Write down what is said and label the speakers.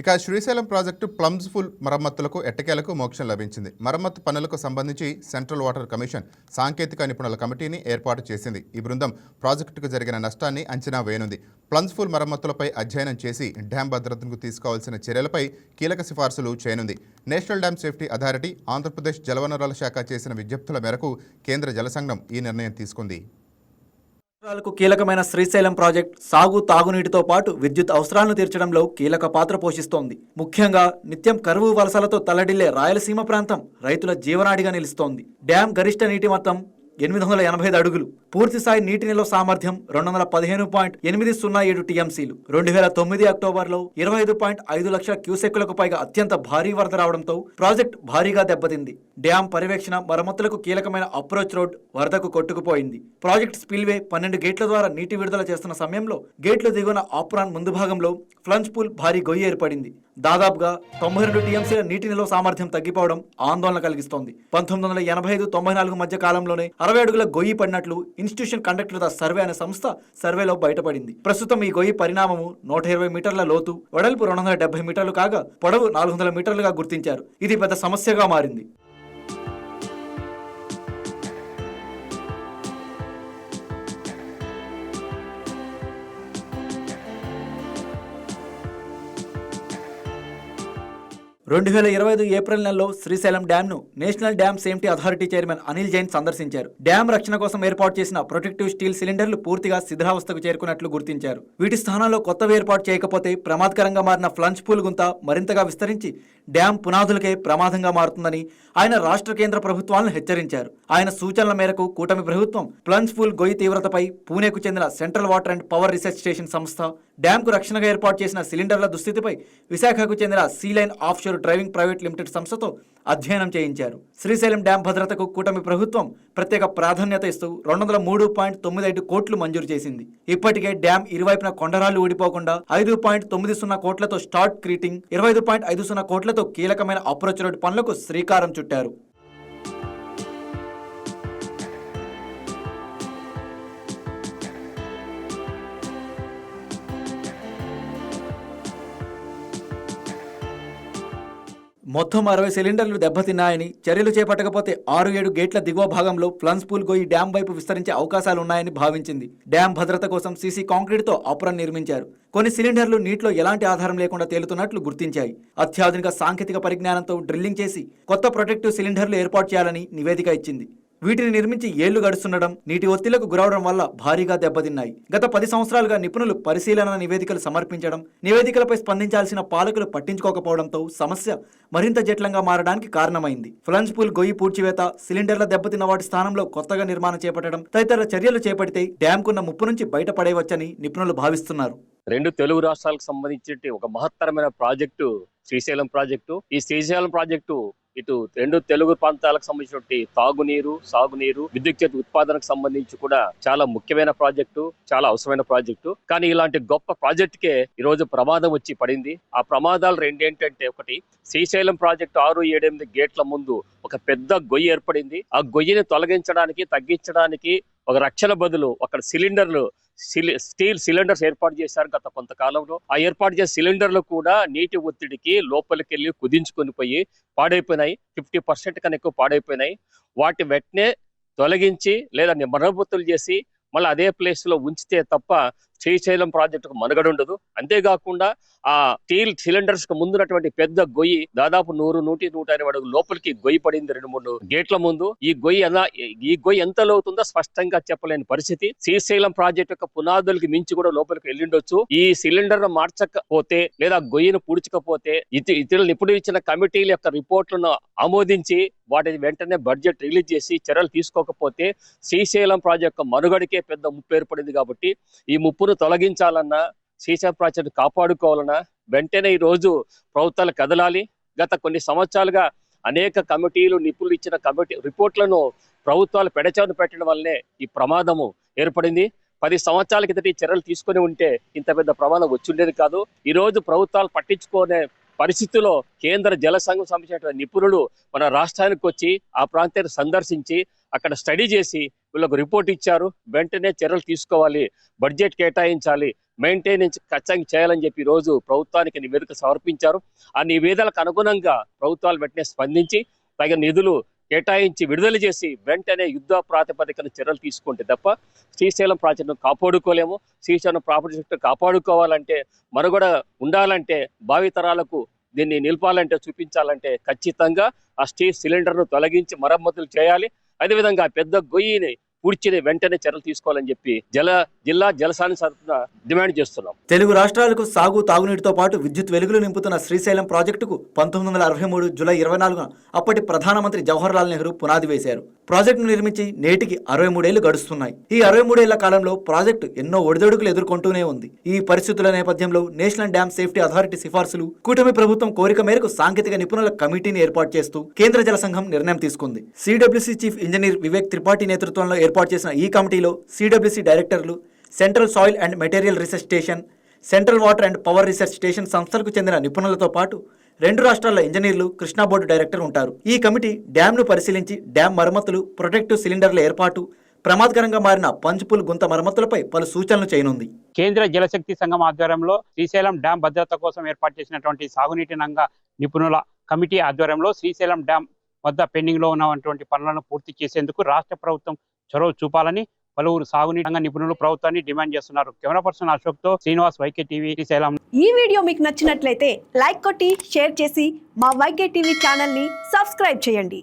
Speaker 1: ఇక Srisailam project plums full మరమ్మతులకు ఎట్టకేలకు మోక్షం లభించింది. మరమ్మతు పనులకు సంబంధించి సెంట్రల్ వాటర్ కమిషన్ సాంకేతిక నిపుణుల కమిటీని ఏర్పాటు చేసింది. ఈ బృందం ప్రాజెక్టుకు జరిగిన నష్టాన్ని అంచనా వేయనుంది. ప్లమ్స్ ఫుల్ మరమ్మతులపై అధ్యయనం చేసి డ్యాం భద్రతకు తీసుకోవాల్సిన చర్యలపై కీలక సిఫార్సులు చేయనుంది. National dam safety authority Andhra Pradesh జలవనరుల శాఖ చేసిన విజ్ఞప్తుల మేరకు కేంద్ర జలసంఘం ఈ నిర్ణయం తీసుకుంది.
Speaker 2: రాష్ట్రాలకు కీలకమైన శ్రీశైలం ప్రాజెక్ట్ సాగు తాగునీటితో పాటు విద్యుత్ అవసరాలను తీర్చడంలో కీలక పాత్ర పోషిస్తోంది. ముఖ్యంగా నిత్యం కరువు వలసలతో తల్లడిల్లే రాయలసీమ ప్రాంతం రైతుల జీవనాడిగా నిలుస్తోంది. డ్యాం గరిష్ట నీటి మొత్తం ఎనిమిది వందల ఎనభై ఐదు అడుగులు. పూర్తి స్థాయి నీటి నిల్వ సామర్థ్యం రెండు వందల పదిహేను పాయింట్ ఎనిమిది సున్నా ఏడు టీఎంసీలు. రెండు వేల తొమ్మిది అక్టోబర్లో ఇరవై ఐదు పాయింట్ ఐదు లక్షల క్యూసెక్కులకు పైగా అత్యంత భారీ వరద రావడంతో ప్రాజెక్ట్ భారీగా దెబ్బతింది. డ్యాం పర్యవేక్షణ మరమ్మతులకు కీలకమైన అప్రోచ్ రోడ్ వరదకు కొట్టుకుపోయింది. ప్రాజెక్ట్ స్పిల్వే పన్నెండు గేట్ల ద్వారా నీటి విడుదల చేస్తున్న సమయంలో గేట్ల దిగువన ఆప్రాన్ ముందు భాగంలో ఫ్లంజ్ పూల్ భారీ గొయ్యి ఏర్పడింది. దాదాపుగా తొంభై రెండు టీఎంసీల నీటి నిల్వ సామర్థ్యం తగ్గిపోవడం ఆందోళన కలిగిస్తోంది. పంతొమ్మిది వందల ఎనభై ఐదు తొంభై నాలుగు మధ్య కాలంలోనే అరవై అడుగుల గొయ్యి పడినట్లు ఇన్స్టిట్యూషన్ కండక్టర్ ద సర్వే అనే సంస్థ సర్వేలో బయటపడింది. ప్రస్తుతం ఈ గొయ్యి పరిణామము నూట ఇరవై మీటర్ల లోతు వెడల్పు రెండు వందల డెబ్బై మీటర్లు కాగా పొడవు నాలుగు వందల మీటర్లుగా గుర్తించారు. ఇది పెద్ద సమస్యగా మారింది. రెండు వేల ఇరవై ఐదు ఏప్రిల్ నెలలో Srisailam డ్యామ్ను national dam safety authority chairman Anil Jain సందర్శించారు. డ్యామ్ రక్షణ కోసం ఏర్పాటు చేసిన ప్రొటెక్టివ్ స్టీల్ సిలిండర్లు పూర్తిగా శిథిలావస్థకు చేరుకున్నట్లు గుర్తించారు. వీటి స్థానంలో కొత్తవి ఏర్పాటు చేయకపోతే ప్రమాదకరంగా మారిన ఫ్లంచ్ పూల్ గుంత మరింతగా విస్తరించి డ్యామ్ పునాదులకే ప్రమాదంగా మారుతుందని ఆయన రాష్ట్ర కేంద్ర ప్రభుత్వాలను హెచ్చరించారు. ఆయన సూచనల మేరకు కూటమి ప్రభుత్వం ప్లంజ్ పూల్ గొయ్యి తీవ్రతపై పూణేకు చెందిన central water and power research station సంస్థ డ్యాంకు రక్షణగా ఏర్పాటు చేసిన సిలిండర్ల దుస్థితిపై విశాఖకు చెందిన Sealine offshore driving private limited సంస్థతో అధ్యయనం చేయించారు. శ్రీశైలం డ్యాం భద్రతకు కూటమి ప్రభుత్వం ప్రత్యేక ప్రాధాన్యత ఇస్తూ రెండు వందల మూడు పాయింట్ తొమ్మిది ఐదు కోట్లు మంజూరు చేసింది. ఇప్పటికే డ్యాం ఇరువైపున కొండరాళ్ళు ఊడిపోకుండా ఐదు పాయింట్ తొమ్మిది సున్నా కోట్లతో స్టార్ట్ క్రీటింగ్ ఇరవై ఐదు పాయింట్ ఐదు సున్నా కోట్లతో కీలకమైన అప్రోచ్ రోడ్ పనులకు శ్రీకారం చుట్టారు. మొత్తం అరవై సిలిండర్లు దెబ్బతిన్నాయని చర్యలు చేపట్టకపోతే ఆరు ఏడు గేట్ల దిగువ భాగంలో ఫ్లన్స్ పూల్ గోయి డ్యాం వైపు విస్తరించే అవకాశాలు ఉన్నాయని భావించింది. డ్యాం భద్రత కోసం సీసీ కాంక్రీట్తో అపురం నిర్మించారు. కొన్ని సిలిండర్లు నీటిలో ఎలాంటి ఆధారం లేకుండా తేలుతున్నట్లు గుర్తించాయి. అత్యాధునిక సాంకేతిక పరిజ్ఞానంతో డ్రిల్లింగ్ చేసి కొత్త ప్రొటెక్టివ్ సిలిండర్లు ఏర్పాటు చేయాలని నివేదిక ఇచ్చింది. వీటిని నిర్మించి ఏళ్ళు గడుస్తుండడం నీటి ఒత్తిళ్ళకు గురవడం వల్ల భారీగా దెబ్బతిన్నాయి. గత పది సంవత్సరాలుగా నిపుణులు పరిశీలన నివేదికలు సమర్పించడం నివేదికలపై స్పందించాల్సిన పాలకులు పట్టించుకోకపోవడంతో సమస్య మరింత జటిలంగా మారడానికి కారణమైంది. ఫ్లంజ్ పూల్ గొయ్యి పూడ్చివేత సిలిండర్ల దెబ్బతిన్న వాటి స్థానంలో కొత్తగా నిర్మాణం చేపట్టడం తదితర చర్యలు చేపడితే డ్యాంకున్న ముప్పు నుంచి బయటపడేయవచ్చని నిపుణులు భావిస్తున్నారు.
Speaker 3: రెండు తెలుగు రాష్ట్రాలకు సంబంధించి ఒక మహత్తరమైన ప్రాజెక్టు శ్రీశైలం ప్రాజెక్టు. ఈ శ్రీశైలం ప్రాజెక్టు ఇటు రెండు తెలుగు ప్రాంతాలకు సంబంధించినటువంటి తాగునీరు సాగునీరు విద్యుత్ చేతి ఉత్పాదనకు సంబంధించి కూడా చాలా ముఖ్యమైన ప్రాజెక్టు చాలా అవసరమైన ప్రాజెక్టు. కానీ ఇలాంటి గొప్ప ప్రాజెక్టుకే ఈరోజు ప్రమాదం వచ్చి పడింది. ఆ ప్రమాదాలు రెండేంటంటే ఒకటి శ్రీశైలం ప్రాజెక్టు ఆరు ఏడెనిమిది గేట్ల ముందు ఒక పెద్ద గొయ్యి ఏర్పడింది. ఆ గొయ్యిని తొలగించడానికి తగ్గించడానికి ఒక రక్షణ బదులు అక్కడ సిలిండర్లు సిలి స్టీల్ సిలిండర్స్ ఏర్పాటు చేశారు గత కొంతకాలంలో. ఆ ఏర్పాటు చేసే సిలిండర్లు కూడా నీటి ఒత్తిడికి లోపలికి వెళ్ళి కుదించుకొని పోయి పాడైపోయినాయి. ఫిఫ్టీ పర్సెంట్ కన్నా ఎక్కువ పాడైపోయినాయి. వాటి వెంటనే తొలగించి లేదా మరమ్మతులు చేసి మళ్ళీ అదే ప్లేస్లో ఉంచితే తప్ప శ్రీశైలం ప్రాజెక్టుకు మనుగడ ఉండదు. అంతేకాకుండా ఆ స్టీల్ సిలిండర్స్కు ముందున్నటువంటి పెద్ద గొయ్యి దాదాపు నూరు నూటి నూట ఇరవై అడుగు లోపలికి గొయ్యి పడింది రెండు మూడు గేట్ల ముందు. ఈ గొయ్యి ఎలా ఈ గొయ్యి ఎంత లోతుందో స్పష్టంగా చెప్పలేని పరిస్థితి. శ్రీశైలం ప్రాజెక్ట్ యొక్క పునాదులకి మించి కూడా లోపలికి వెళ్ళిండొచ్చు. ఈ సిలిండర్ను మార్చకపోతే లేదా గొయ్యిని పూడ్చకపోతే ఇతరులు ఇప్పుడు ఇచ్చిన కమిటీల యొక్క రిపోర్ట్లను ఆమోదించి వాటిని వెంటనే బడ్జెట్ రిలీజ్ చేసి చర్యలు తీసుకోకపోతే శ్రీశైలం ప్రాజెక్ట్ మనుగడికే పెద్ద ముప్పు ఏర్పడింది కాబట్టి ఈ ముప్పు ముప్పును తొలగించాలన్నా సీసా ప్రాజెక్టు కాపాడుకోవాలన్నా వెంటనే ఈ రోజు ప్రభుత్వాలు కదలాలి. గత కొన్ని సంవత్సరాలుగా అనేక కమిటీలు నిపుణులు ఇచ్చిన కమిటీ రిపోర్ట్లను ప్రభుత్వాలు పెడచవన పెట్టడం వల్లనే ఈ ప్రమాదము ఏర్పడింది. పది సంవత్సరాల కిందట ఈ చర్యలు తీసుకొని ఉంటే ఇంత పెద్ద ప్రమాదం వచ్చుండేది కాదు. ఈ రోజు ప్రభుత్వాలు పట్టించుకునే పరిస్థితిలో కేంద్ర జల సంఘం సంబంధించిన నిపుణులు మన రాష్ట్రానికి వచ్చి ఆ ప్రాంతాన్ని సందర్శించి అక్కడ స్టడీ చేసి వీళ్ళకు రిపోర్ట్ ఇచ్చారు. వెంటనే చర్యలు తీసుకోవాలి. బడ్జెట్ కేటాయించాలి. మెయింటెనెన్స్ ఖచ్చితంగా చేయాలని చెప్పి రోజు ప్రభుత్వానికి నివేదిక సమర్పించారు. ఆ నివేదనకు అనుగుణంగా ప్రభుత్వాలు వెంటనే స్పందించి తగిన నిధులు కేటాయించి విడుదల చేసి వెంటనే యుద్ధ ప్రాతిపదికన చర్యలు తీసుకుంటే తప్ప శ్రీశైలం ప్రాజెక్టును కాపాడుకోలేము. శ్రీశైలం ప్రాజెక్టు కాపాడుకోవాలంటే మనుగడ ఉండాలంటే భావితరాలకు దీన్ని నిలపాలంటే చూపించాలంటే ఖచ్చితంగా ఆ స్టీల్ సిలిండర్ను తొలగించి మరమ్మతులు చేయాలి. అదేవిధంగా పెద్ద గొయ్యిని పూడ్చిని వెంటనే చర్యలు తీసుకోవాలని చెప్పి జల జిల్లా జలసాని తరఫున డిమాండ్ చేస్తున్నాం.
Speaker 2: తెలుగు రాష్ట్రాలకు సాగు తాగునీటితో పాటు విద్యుత్ వెలుగులు నింపుతున్న శ్రీశైలం ప్రాజెక్టుకు పంతొమ్మిది వందల అరవై మూడు జూలై ఇరవై నాలుగున అప్పటి ప్రధానమంత్రి జవహర్లాల్ నెహ్రూ పునాది వేశారు. ప్రాజెక్టును నిర్మించి నేటికి అరవై మూడేళ్ళు గడుస్తున్నాయి. ఈ అరవై మూడేళ్ళ కాలంలో ప్రాజెక్టు ఎన్నో ఒడిదొడుకులు ఎదుర్కొంటూనే ఉంది. ఈ పరిస్థితుల నేపథ్యంలో నేషనల్ డ్యామ్ సేఫ్టీ అథారిటీ సిఫార్సులు కూటమి ప్రభుత్వం కోరిక మేరకు సాంకేతిక నిపుణుల కమిటీని ఏర్పాటు చేస్తూ కేంద్ర జల సంఘం నిర్ణయం తీసుకుంది. CWC chief engineer Vivek Tripathi నేతృత్వంలో ఏర్పాటు చేసిన ఈ కమిటీలో సిడబ్ల్యూసీ డైరెక్టర్లు central soil and material research station central water and power research station సంస్థలకు చెందిన నిపుణులతో పాటు రెండు రాష్ట్రాల ఇంజనీర్లు కృష్ణా బోర్డు డైరెక్టర్ ఉంటారు. ఈ కమిటీ డ్యాంను పరిశీలించి డ్యాం మరమ్మతులు ప్రొటెక్టివ్ సిలిండర్ల ఏర్పాటు ప్రమాదకరంగా మారిన పంచుపుల్ గుంత మరమ్మతులపై పలు సూచనలు చేయనుంది.
Speaker 4: కేంద్ర జలశక్తి సంఘం ఆధ్వర్యంలో శ్రీశైలం డ్యాం భద్రత కోసం ఏర్పాటు చేసినటువంటి సాగునీటి రంగ నిపుణుల కమిటీ ఆధ్వర్యంలో శ్రీశైలం డ్యాం వద్ద పెండింగ్లో ఉన్నటువంటి పనులను పూర్తి చేసేందుకు రాష్ట్ర ప్రభుత్వం చొరవ చూపాలని పలువురు సాగునీటి రంగ నిపుణులు ప్రభుత్వాన్ని డిమాండ్ చేస్తున్నారు. కెమెరా పర్సన్ అశోక్తో శ్రీనివాస్ వైకే టీవీ శ్రీశైలం
Speaker 5: ఈ వీడియో మీకు నచ్చినట్లయితే లైక్ కొట్టి షేర్ చేసి మా వైకే టీవీ ఛానల్ని సబ్స్క్రైబ్ చేయండి.